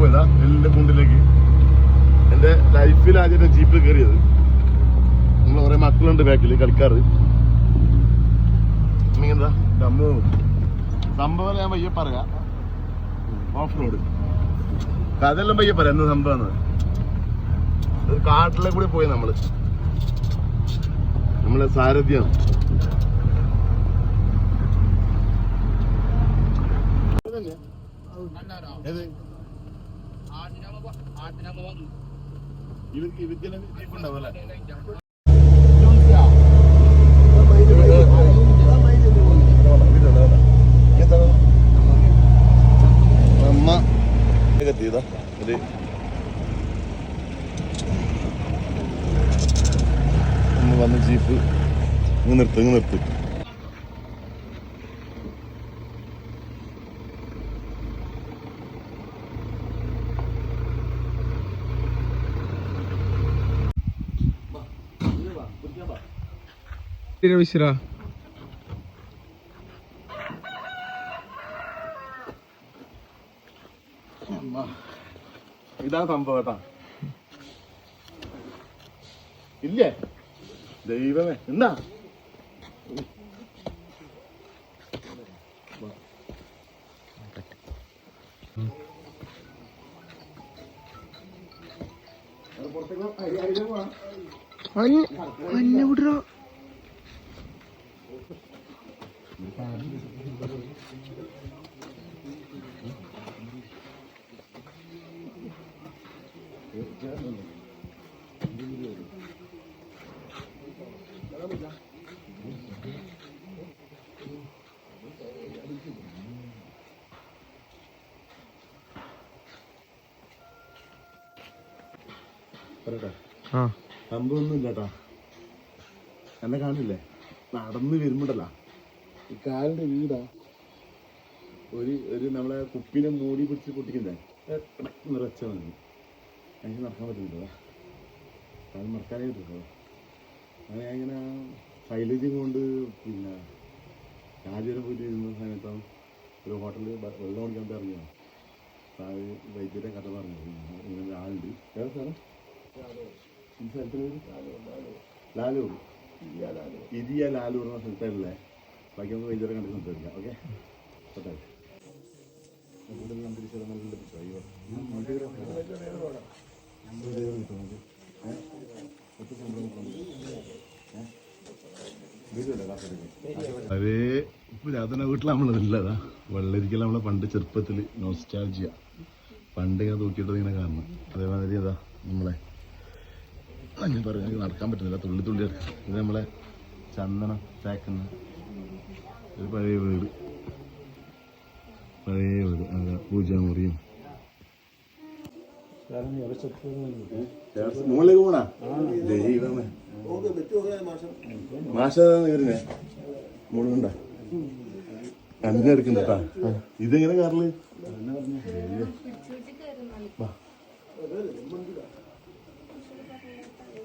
പോയതാ നെല്ലിന്റെ കുണ്ടിലേക്ക് എന്റെ ലൈഫിൽ ആദ്യം ജീപ്പിൽ കയറിയത് നമ്മൾ കുറെ മക്കളുണ്ട് ബാക്കിൽ കളിക്കാറ്. എന്താ ഡമ്മു സംഭവം ഞാൻ പയ്യെ പറയാ. ഓഫ് റോഡ് കഥയെല്ലാം പയ്യെ പറയാം എന്ത് സംഭവം കാട്ടിലെ കൂടി പോയി നമ്മൾ. നമ്മളെ സാരഥ്യം ഏത്? ഇവർക്ക് ഇവർക്ക് ജീപ്പ് ഉണ്ടാവും അല്ലേ? അമ്മ എത്തിയതാ ഒരു ഒന്ന് വന്ന് ജീപ്പ് ഇങ്ങ് നിർത്ത് ഇങ്ങ് നിർത്ത്. വിശ്ര. ഇതാ സംഭവം കേട്ടാ. ഇല്ലേ? ദൈവമേ എന്താ? അന്നെ വിടറോ. ആ. സംഭവമൊന്നും ഇല്ലട്ടാ എന്നെ കാണില്ലേ? നടന്ന് വരുമ്പോണ്ടല്ല ഈ കാലിന്റെ വീടാ. ഒരു ഒരു നമ്മളെ കുപ്പിനെ മൂടി പിടിച്ച് പൊട്ടിക്കുന്നേ. നിറച്ച മതി എനിക്ക് നടക്കാൻ പറ്റുന്നില്ല കാൽ മറക്കാനേ പറ്റുള്ളൂ അങ്ങനെ ഞാൻ ഇങ്ങനെ സൈലേജ് കൊണ്ട് പിന്നെ രാജ്യം പോയിട്ട് ഇരുന്ന സമയത്താണ് ഒരു ഹോട്ടലിൽ വെള്ളം കുടിക്കാൻ താഴെ വൈദ്യുതി കഥ പറഞ്ഞു ഇങ്ങനെ ഒരാളുണ്ട്. ഏതാ സ്ഥലം ഈ സ്ഥലത്തിന് ലാലൂർ. ഇരിയ ലാലൂർ എന്ന സ്ഥലത്തല്ലേ ബാക്കി നമുക്ക് വൈദ്യുതി കണ്ടിട്ട് സംസാരിക്കാം. ഓക്കെ? അതേ പുരാതന വീട്ടിൽ നമ്മളില്ലതാ വെള്ളരിക്കൽ നമ്മളെ പണ്ട് ചെറുപ്പത്തിൽ നോസ്റ്റാൾജിയ പണ്ട് ഇങ്ങനെ തൂക്കിയിട്ടത് ഇങ്ങനെ കാണണം അതേമാതിരി അതാ നമ്മളെ? ഞാൻ എനിക്ക് നടക്കാൻ പറ്റുന്നില്ല. തുള്ളി തുള്ളി ഇത് നമ്മളെ ചന്ദനം തേക്കുന്ന ഒരു പഴയ വീട്. പഴയ വീട്. അതെ പൂജാമുറിയും. മുകളിലേക്ക് പോണാ? മാഷ ഇതെങ്ങനെ കാറിൽ?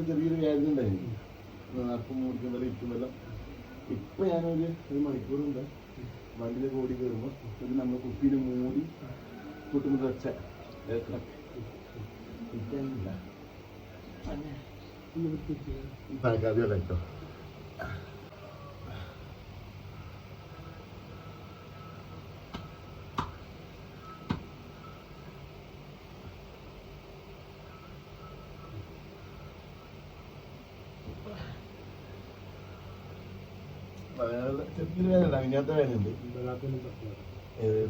ദിവസം ചെറിയൊരു വേദന ഉണ്ടായിരുന്നു അപ്പം മുടിക്കുമ്പോൾ ഇരിക്കുമ്പോൾ ഇപ്പം ഞാനൊരു ഒരു മണിക്കൂറുണ്ട്. വണ്ടിയിൽ ഓടി കയറുമ്പോൾ ഇത് നമ്മൾ കുപ്പിയിൽ മൂടി കൂട്ടുമ്പോൾ വെച്ച ഇല്ല തലക്കാതിയല്ലോ ചെറിയൊരു വേദന ഇങ്ങനത്തെ വേദനയുണ്ട് ഏത്?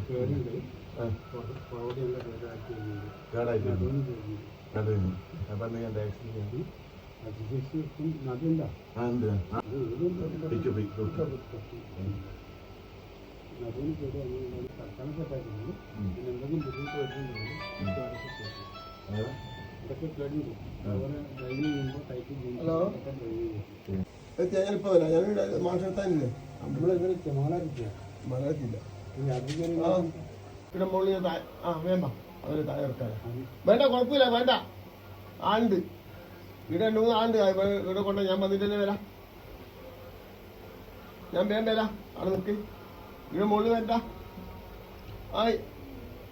ആ, കേടായിട്ട് കേട്ടോ ഞാൻ ആ ആ ഹലോ ഞാനിപ്പോ വരാം ഞാൻ ആ ഇവിടെ മുകളിൽ ആ വേണ്ട. അവർ താഴെ വേണ്ട കുഴപ്പമില്ല വേണ്ട. ആണ്ട്. ഇവിടെ രണ്ട് മൂന്ന് ആണ്ട്. ഇവിടെ- കൊണ്ട ഞാൻ വന്നിട്ടല്ലേ വരാം. ഞാൻ വേണ്ട വരാം. അവിടെ നിൽക്ക് ഇവിടെ മുകളിൽ വേണ്ട ആയി.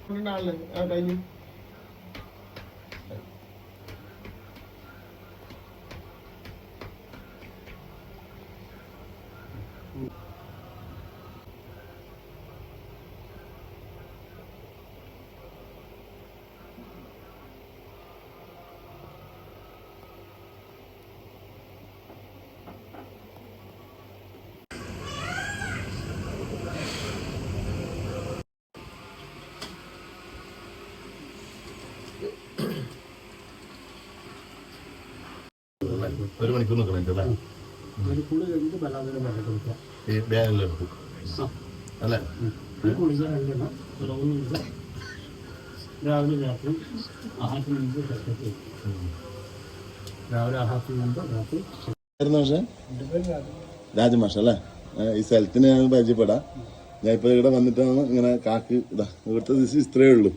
ഇവിടെ ആളല്ലേ ആ കഴിഞ്ഞു. ഒരു മണിക്കൂർ നിൽക്കണം ഈ അല്ലേ? രാവിലെ രാത്രി ആഹാരത്തിന് മുമ്പ് കഴിക്കട്ടെ രാവിലെ ആഹാരത്തിന് മുമ്പ് രാത്രി മാഷേ രാജമാഷ അല്ലേ? ഈ സ്ഥലത്തിന് ഞാൻ പരിചയപ്പെടാം. ഞാൻ ഇപ്പൊ ഇവിടെ വന്നിട്ടാണ് ഇങ്ങനെ കാക്ക് ഇതാ ഇവിടുത്തെ ദിവസം ഇത്രയേ ഉള്ളൂ.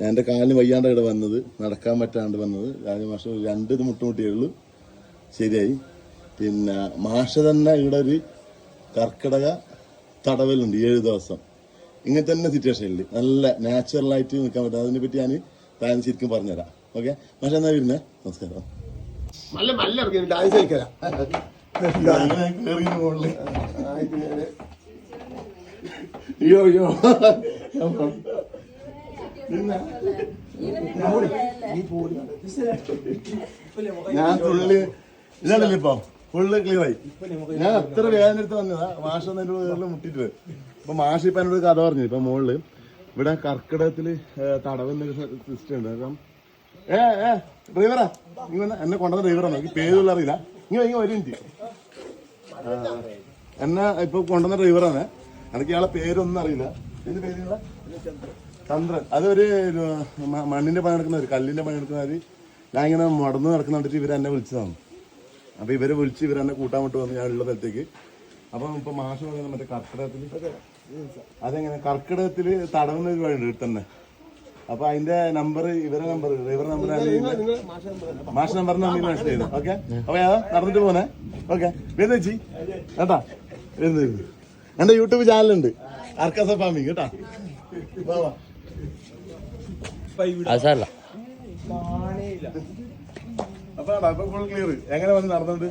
ഞാൻ എന്റെ കാലിന് വയ്യാണ്ട് ഇവിടെ വന്നത്. നടക്കാൻ പറ്റാണ്ട് വന്നത്. രാജമാഷ മാഷം രണ്ട് ഇത് മുട്ടുമുട്ടിയേ ഉള്ളൂ ശരിയായി. പിന്നെ മാഷ തന്നെ ഇവിടെ ഒരു കർക്കിടക തടവലുണ്ട് ഏഴ് ദിവസം. ഇങ്ങനെ തന്നെ സിറ്റുവേഷനിൽ നല്ല നാച്ചുറലായിട്ട് നിൽക്കാൻ പറ്റും. അതിനെ പറ്റി ഞാൻ താൻ ശരിക്കും പറഞ്ഞുതരാം. ഓക്കെ മാഷ എന്നാ വരുന്നേ? നമസ്കാരം. നല്ല നല്ല ഇറങ്ങി ഡാൻസ് കളിക്കലാം. അയ്യോ അയ്യോ. ഞാൻ തുള്ളി ഇതാണല്ലേ ഇപ്പൊ? ഫുള്ള് ക്ലിയർ ആയി. ഞാൻ അത്ര വേദന എടുത്ത് വന്നതാ? മാഷ വേറിൽ മുട്ടിട്ട് ഇപ്പൊ മാഷ ഇപ്പൊ എന്നോട് കഥ പറഞ്ഞു. ഇപ്പൊ മുകളിൽ ഇവിടെ കർക്കിടകത്തിൽ തടവെന്നൊരു സിസ്റ്റം ഉണ്ട്. കാരണം ഏ ഏ ഡ്രൈവറാ ഇങ്ങനെ എന്നെ കൊണ്ടുവന്ന ഡ്രൈവറാണ് എനിക്ക് പേരുള്ള അറിയില്ല. ഇങ്ങനെ ഇങ്ങനെ ഒരു മിനിറ്റ് എന്നെ ഇപ്പൊ കൊണ്ടുവന്ന ഡ്രൈവറാണ് എനിക്ക് ഇയാളെ പേരൊന്നും അറിയില്ല. എന്റെ പേര് നിങ്ങളെ? ചന്ദ്രൻ അതൊരു മണ്ണിന്റെ പണി നടക്കുന്നവര് കല്ലിന്റെ പണി നടക്കുന്നവര് ഞാൻ ഇങ്ങനെ മടന്ന് നടക്കുന്ന കണ്ടിട്ട് ഇവർ എന്നെ വിളിച്ചതാണ്. അപ്പൊ ഇവരെ വിളിച്ച് ഇവർ എന്നെ കൂട്ടാൻ വിട്ട് വന്നു ഞാൻ ഉള്ള സ്ഥലത്തേക്ക്. അപ്പൊ ഇപ്പൊ മാഷ് പറയുന്നത് മറ്റേ കർക്കിടകത്തിൽ അതെങ്ങനെ? കർക്കിടകത്തിൽ തടവുന്ന ഒരു വഴി ഇവിടെ തന്നെ. അപ്പൊ അതിന്റെ നമ്പർ ഇവരെ നമ്പർ ഡ്രൈവർ നമ്പർ മാഷ് നമ്പർ മെസ്സേജ് ചെയ്തു. ഓക്കെ അപ്പൊ നടന്നിട്ട് പോന്നെ. ഓക്കെ വരുന്ന ചേച്ചി. കേട്ടാ? വരുന്നു എന്റെ യൂട്യൂബ് ചാനലുണ്ട് അർക്കസ ഫാമിങ് കേട്ടാ? അപ്പൊ അപ്പൊ ഫുൾ ക്ലിയർ എങ്ങനെ വന്ന് നടന്നത്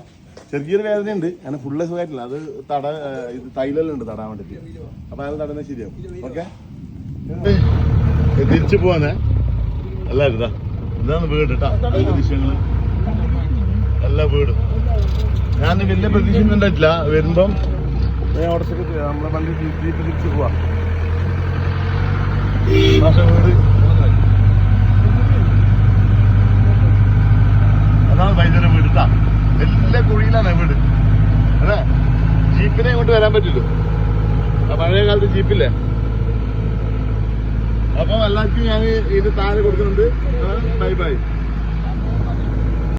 ചെറിയൊരു വേദനയുണ്ട്. അങ്ങനെ ഫുള്ള് സുഖമായിട്ടില്ല. അത് തട ഇത് തൈലെല്ലാം ഉണ്ട് തടാൻ വേണ്ടിട്ട്. അപ്പൊ അത് തടയുന്നത് ശരിയാവും. ഓക്കെ? തിരിച്ചു പോവാനേ. അല്ല ഇതാ. ഇതാണ് വീട് കേട്ടാ ദൃശ്യങ്ങൾ എല്ലാ വീടും. ഞാൻ വലിയ പ്രതീക്ഷ ഒന്നും ഉണ്ടായിട്ടില്ല. വരുമ്പം നമ്മളെ വണ്ടി തിരിച്ചു പോവാ. പക്ഷെ വീട് അതാണ് വൈദ്യുതി വീട് ട്ടാ. എല്ലാ കുഴിയിലാണ് വീട്. അതെ ജീപ്പിനെ ഇങ്ങോട്ട് വരാൻ പറ്റില്ല. പഴയ കാലത്ത് ജീപ്പില്ലേ? അപ്പൊ എല്ലാവർക്കും ഞാൻ ഇത് താഴെ കൊടുക്കുന്നുണ്ട്. Bye bye.